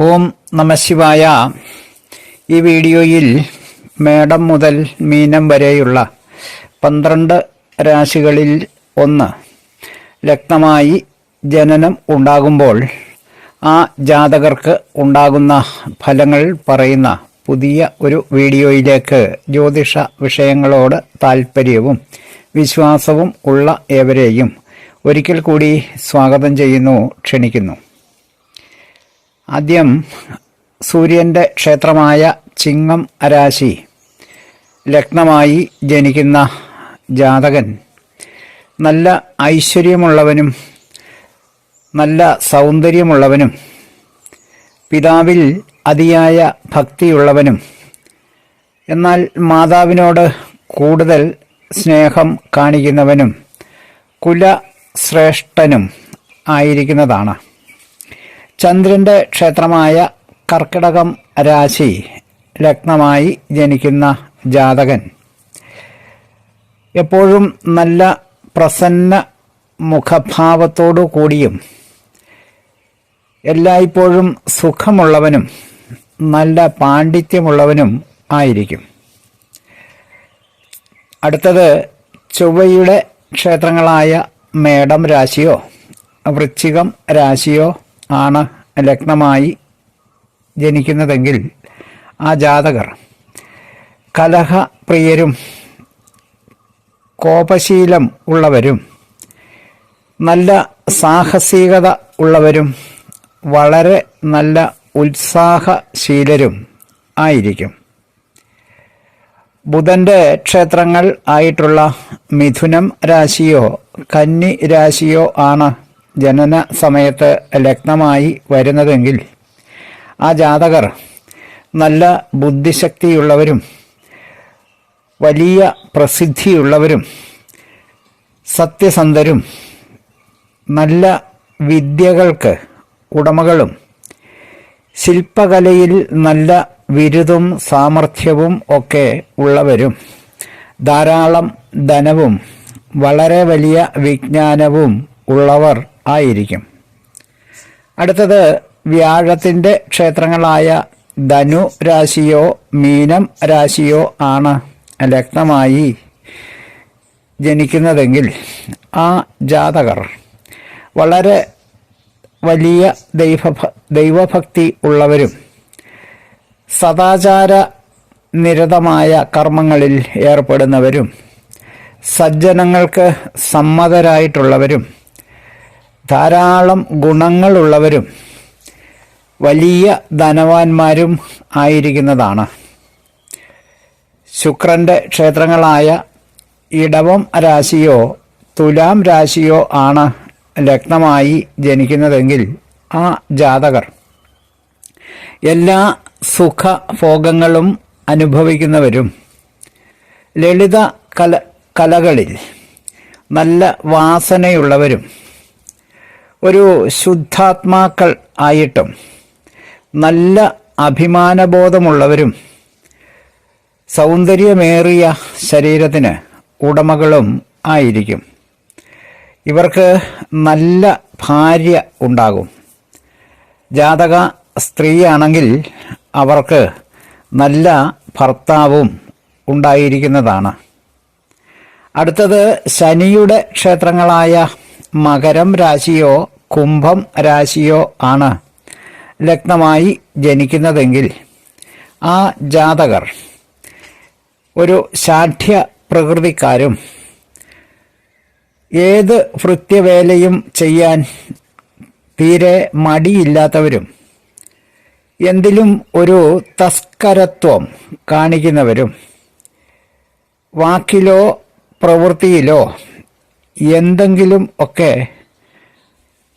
ഓം നമശിവായ ഈ വീഡിയോയിൽ മേടം മുതൽ മീനം വരെയുള്ള പന്ത്രണ്ട് രാശികളിൽ ഒന്ന് ലഗ്നമായി ജനനം ഉണ്ടാകുമ്പോൾ ആ ജാതകർക്ക് ഉണ്ടാകുന്ന ഫലങ്ങൾ പറയുന്ന പുതിയ ഒരു വീഡിയോയിലേക്ക് ജ്യോതിഷ വിഷയങ്ങളോട് താൽപ്പര്യവും വിശ്വാസവും ഉള്ള ഏവരെയും ഒരിക്കൽ കൂടി സ്വാഗതം ചെയ്യുന്നു ക്ഷണിക്കുന്നു. ആദ്യം സൂര്യന്റെ ക്ഷേത്രമായ ചിങ്ങം രാശി ലഗ്നമായി ജനിക്കുന്ന ജാതകൻ. നല്ല ഐശ്വര്യമുള്ളവനും നല്ല സൗന്ദര്യമുള്ളവനും പിതാവിൽ അതിയായ ഭക്തിയുള്ളവനും. എന്നാൽ മാതാവിനോട് കൂടുതൽ സ്നേഹം കാണിക്കുന്നവനും കുലശ്രേഷ്ഠനും ആയിരിക്കുന്നതാണ്. ചന്ദ്രന്റെ ക്ഷേത്രമായ കർക്കിടകം രാശി ലഗ്നമായി ജനിക്കുന്ന ജാതകൻ. എപ്പോഴും നല്ല പ്രസന്ന മുഖഭാവത്തോടു കൂടിയും എല്ലായ്പ്പോഴും സുഖമുള്ളവനും നല്ല പാണ്ഡിത്യമുള്ളവനും ആയിരിക്കും. അടുത്തത് ചൊവ്വയുടെ ക്ഷേത്രങ്ങളായ മേടം രാശിയോ വൃശ്ചികം രാശിയോ ആണ് ലഗ്നമായി ജനിക്കുന്നതെങ്കിൽ ആ ജാതകർ കലഹപ്രിയരും കോപശീലം ഉള്ളവരും നല്ല സാഹസികത ഉള്ളവരും വളരെ നല്ല ഉത്സാഹശീലരും ആയിരിക്കും. ബുധന്റെ ക്ഷേത്രങ്ങൾ ആയിട്ടുള്ള മിഥുനം രാശിയോ കന്നി രാശിയോ ആണ് ജനന സമയത്ത് ലഗ്നമായി വരുന്നതെങ്കിൽ ആ ജാതകർ നല്ല ബുദ്ധിശക്തിയുള്ളവരും വലിയ പ്രസിദ്ധിയുള്ളവരും സത്യസന്ധരും നല്ല വിദ്യകൾക്ക് ഉടമകളും ശില്പകലയിൽ നല്ല ബിരുദും സാമർഥ്യവും ഒക്കെ ഉള്ളവരും ധാരാളം ധനവും വളരെ വലിയ വിജ്ഞാനവും ഉള്ളവർ ആയിരിക്കും. അടുത്തത് വ്യാഴത്തിന്റെ ക്ഷേത്രങ്ങളായ ധനു രാശിയോ മീനം രാശിയോ ആണ് ലഗ്നമായി ജനിക്കുന്നതെങ്കിൽ ആ ജാതകർ വളരെ വലിയ ദൈവ ദൈവഭക്തി ഉള്ളവരും സദാചാര നിരതമായ കർമ്മങ്ങളിൽ ഏർപ്പെടുന്നവരും സജ്ജനങ്ങൾക്ക് സമ്മതരായിട്ടുള്ളവരും ധാരാളം ഗുണങ്ങളുള്ളവരും വലിയ ധനവാന്മാരും ആയിരിക്കുന്നതാണ്. ശുക്രന്റെ ക്ഷേത്രങ്ങളായ ഇടവം രാശിയോ തുലാം രാശിയോ ആണ് ലഗ്നമായി ജനിക്കുന്നതെങ്കിൽ ആ ജാതകർ എല്ലാ സുഖഭോഗങ്ങളും അനുഭവിക്കുന്നവരും ലളിത കല കലകളിൽ നല്ല വാസനയുള്ളവരും ഒരു ശുദ്ധാത്മാക്കൾ ആയിട്ടും നല്ല അഭിമാനബോധമുള്ളവരും സൗന്ദര്യമേറിയ ശരീരത്തിന് ഉടമകളും ആയിരിക്കും. ഇവർക്ക് നല്ല ഭാര്യ ഉണ്ടാകും. ജാതക സ്ത്രീയാണെങ്കിൽ അവർക്ക് നല്ല ഭർത്താവും ഉണ്ടായിരിക്കുന്നതാണ്. അടുത്തത് ശനിയുടെ ക്ഷേത്രങ്ങളായ മകരം രാശിയോ കുംഭം രാശിയോ ആണ് ലഗ്നമായി ജനിക്കുന്നതെങ്കിൽ ആ ജാതകർ ഒരു ശാഠ്യ പ്രകൃതിക്കാരും ഏത് ഭൃത്യവേലയും ചെയ്യാൻ തീരെ മടിയില്ലാത്തവരും എന്തിലും ഒരു തസ്കരത്വം കാണിക്കുന്നവരും വാക്കിലോ പ്രവൃത്തിയിലോ എന്തെങ്കിലും ഒക്കെ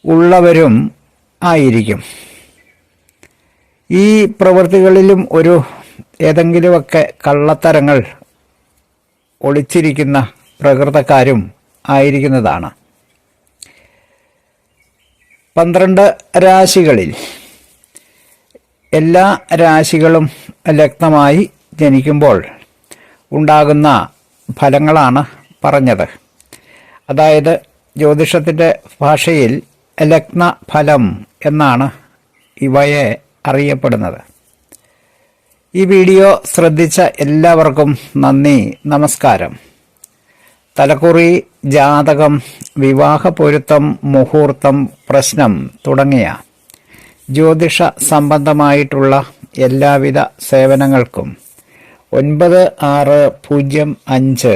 ഉള്ളവരും ആയിരിക്കും. ഈ പ്രവൃത്തികളിലും ഒരു ഏതെങ്കിലുമൊക്കെ കള്ളത്തരങ്ങൾ ഒളിച്ചിരിക്കുന്ന പ്രകൃതക്കാരും ആയിരിക്കുന്നതാണ്. പന്ത്രണ്ട് രാശികളിൽ എല്ലാ രാശികളും ലഗ്നമായി ജനിക്കുമ്പോൾ ഉണ്ടാകുന്ന ഫലങ്ങളാണ് പറഞ്ഞത്. അതായത് ജ്യോതിഷത്തിന്റെ ഭാഷയിൽ ലഗ്ന ഫലം എന്നാണ് ഇവയെ അറിയപ്പെടുന്നത്. ഈ വീഡിയോ ശ്രദ്ധിച്ച എല്ലാവർക്കും നന്ദി നമസ്കാരം. തലക്കുറി ജാതകം വിവാഹ പൊരുത്തം മുഹൂർത്തം പ്രശ്നം തുടങ്ങിയ ജ്യോതിഷ സംബന്ധമായിട്ടുള്ള എല്ലാവിധ സേവനങ്ങൾക്കും ഒൻപത് ആറ് പൂജ്യം അഞ്ച്